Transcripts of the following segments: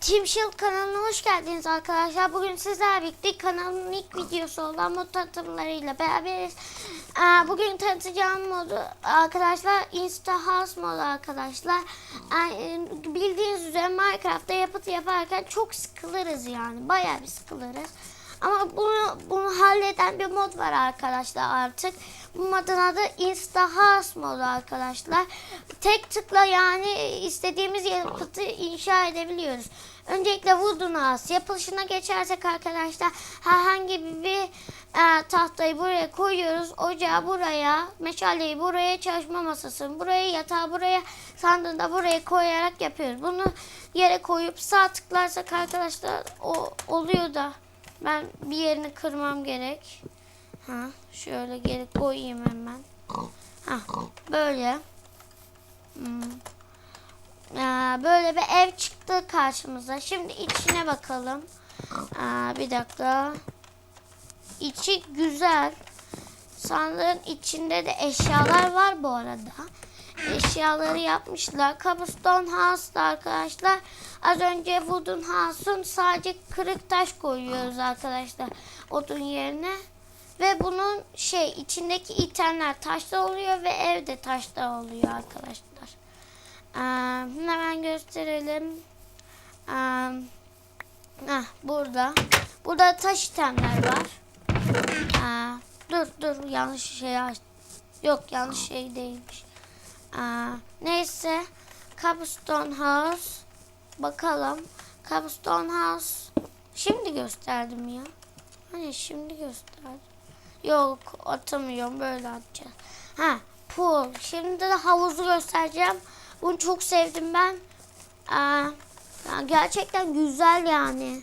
Team kanalına hoş geldiniz arkadaşlar. Bugün sizlerle birlikte kanalın ilk videosu olan mod tanıtımlarıyla beraberiz. Bugün tanıtacağım modu arkadaşlar Insta House modu arkadaşlar. Ee, Bildiğiniz üzere Minecraft'ta yapıt yaparken çok sıkılırız yani. Bayağı bir sıkılırız. Ama bunu, bunu halleden bir mod var arkadaşlar artık. Bu modun adı Insta House modu arkadaşlar. Tek tıkla yani istediğimiz yapıtı inşa edebiliyoruz. Öncelikle Wooden House yapılışına geçersek arkadaşlar herhangi bir e, tahtayı buraya koyuyoruz. Ocağı buraya, meşaleyi buraya, çalışma masasını buraya, yatağı buraya, sandığını da buraya koyarak yapıyoruz. Bunu yere koyup sağ tıklarsak arkadaşlar o oluyor ben bir yerini kırmam gerek. Ha, şöyle geri koyayım hemen. Ha, böyle. Hmm. Aa, böyle bir ev çıktı karşımıza. Şimdi içine bakalım. Aa, bir dakika. İçi güzel. Sandığın içinde de eşyalar var bu arada. Eşyaları yapmışlar. Cobblestone House'da arkadaşlar. Az önce Wooden House'un sadece kırık taş koyuyoruz arkadaşlar. Odun yerine. Ve bunun şey içindeki itemler taşta oluyor ve evde taşta oluyor arkadaşlar. Ee, hemen gösterelim. Ee, heh, burada. Burada taş itemler var. Ee, dur dur yanlış şey aç. Yok yanlış şey değilmiş. Ee, neyse. Cobblestone House. Bakalım. Cobblestone House. Şimdi gösterdim ya. Hani şimdi gösterdim. Yok atamıyorum böyle atacağız. Ha pool. Şimdi de havuzu göstereceğim. Bunu çok sevdim ben. Aa, yani gerçekten güzel yani.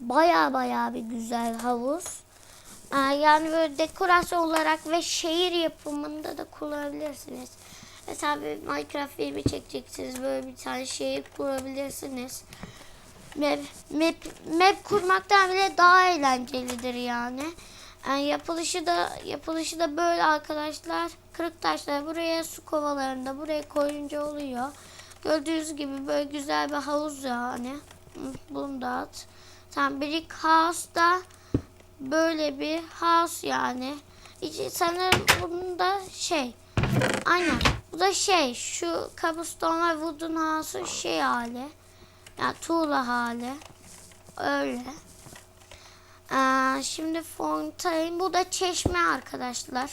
Baya baya bir güzel havuz. Aa, yani böyle dekorasyon olarak ve şehir yapımında da kullanabilirsiniz. Mesela bir Minecraft filmi çekeceksiniz. Böyle bir tane şehir kurabilirsiniz. Map, map, map kurmaktan bile daha eğlencelidir yani. Yani yapılışı da yapılışı da böyle arkadaşlar. Kırık taşları buraya su kovalarını da buraya koyunca oluyor. Gördüğünüz gibi böyle güzel bir havuz yani. Bunu da at. Tamam Brick House'da böyle bir house yani. Sanırım bunun da şey. Aynen. Bu da şey. Şu cobblestone ve wooden şey hali. Yani tuğla hali. Öyle. Aa, şimdi fontaine. Bu da çeşme arkadaşlar.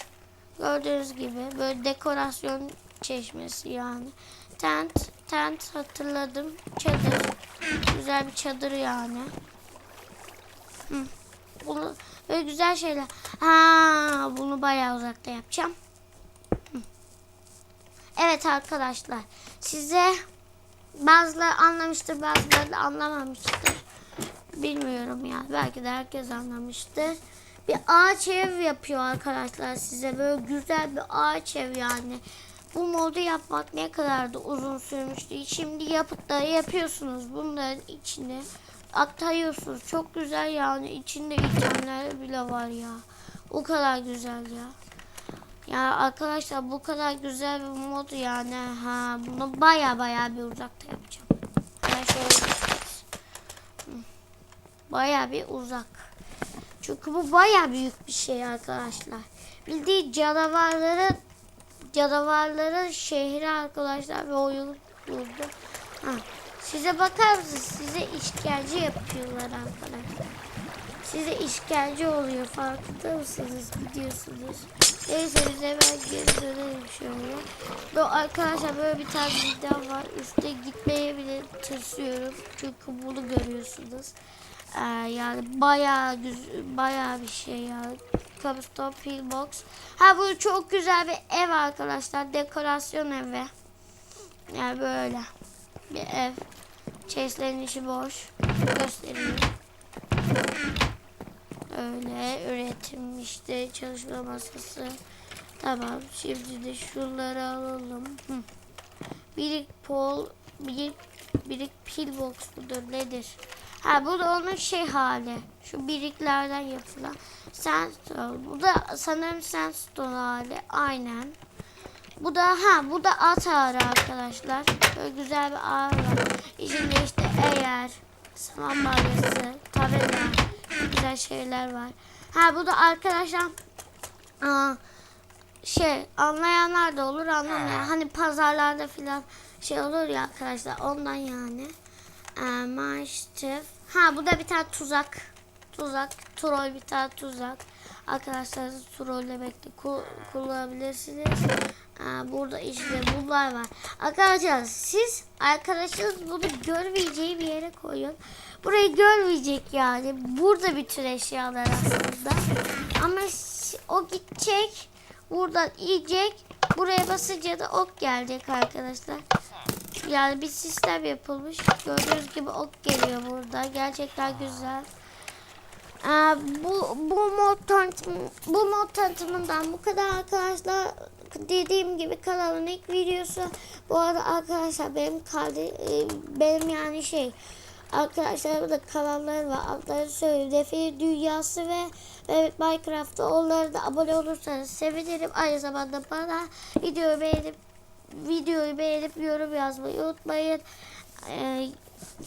Gördüğünüz gibi böyle dekorasyon çeşmesi yani. Tent, tent hatırladım. Çadır. Güzel bir çadır yani. Hı. Bunu böyle güzel şeyler. Ha, bunu bayağı uzakta yapacağım. Evet arkadaşlar. Size bazıları anlamıştır, bazıları da anlamamıştır. Bilmiyorum ya. Belki de herkes anlamıştır. Bir ağaç ev yapıyor arkadaşlar size. Böyle güzel bir ağaç ev yani. Bu modu yapmak ne kadar da uzun sürmüştü. Şimdi yapıtları yapıyorsunuz. Bunların içine aktarıyorsunuz. Çok güzel yani. İçinde itemler bile var ya. O kadar güzel ya. Ya arkadaşlar bu kadar güzel bir mod yani. Ha bunu baya baya bir uzakta yapacağım. Baya bir uzak. Çünkü bu baya büyük bir şey arkadaşlar. Bildiği canavarların canavarların şehri arkadaşlar ve oyun kurdu. Ha. Size bakar mısınız? Size işkence yapıyorlar arkadaşlar. Size işkence oluyor farkında mısınız? Biliyorsunuz. Neyse biz hemen geri dönelim şöyle. Bu arkadaşlar böyle bir tane video var. Üste gitmeye bile tırsıyorum. Çünkü bunu görüyorsunuz. Ee, yani bayağı güzel, bayağı bir şey yani. Cobblestone Pillbox. Ha bu çok güzel bir ev arkadaşlar. Dekorasyon evi. Yani böyle bir ev. Chase'lerin içi boş. Göstereyim. Öyle üretim işte çalışma masası. Tamam şimdi de şunları alalım. Hı. Birik pol, birik, birik pillbox mudur nedir? Ha bu da onun şey hali. Şu biriklerden yapılan sandstone. Bu da sanırım sandstone hali. Aynen. Bu da ha bu da at ağrı arkadaşlar. Böyle güzel bir ağrı var. İçinde işte eğer Aslan balyası, tabela, güzel şeyler var. Ha bu da arkadaşlar aa, şey anlayanlar da olur anlamayan. Hani pazarlarda filan şey olur ya arkadaşlar ondan yani. Ee, Maaştif. Ha bu da bir tane tuzak. Tuzak. Troll bir tane tuzak. Arkadaşlar trolle bekle ku- kullanabilirsiniz. Burada işte bunlar var. Arkadaşlar siz arkadaşınız bunu görmeyeceği bir yere koyun. Burayı görmeyecek yani. Burada bütün eşyalar aslında. Ama o gidecek. Buradan yiyecek. Buraya basınca da ok gelecek arkadaşlar. Yani bir sistem yapılmış. Gördüğünüz gibi ok geliyor burada. Gerçekten güzel. Ee, bu bu mod tanıtım, bu mod tanıtımından bu kadar arkadaşlar. Dediğim gibi kanalın ilk videosu. Bu arada arkadaşlar benim kardeş, benim yani şey arkadaşlarımın da kanalları var. Adları söyleyeyim. Define Dünyası ve evet Minecraft'ta onlara da abone olursanız sevinirim. Aynı zamanda bana videoyu beğenip videoyu beğenip yorum yazmayı unutmayın. Ee,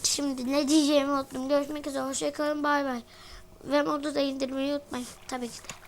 şimdi ne diyeceğimi unuttum. Görüşmek üzere. Hoşçakalın. Bay bay. Ve modu da indirmeyi unutmayın. Tabii ki de.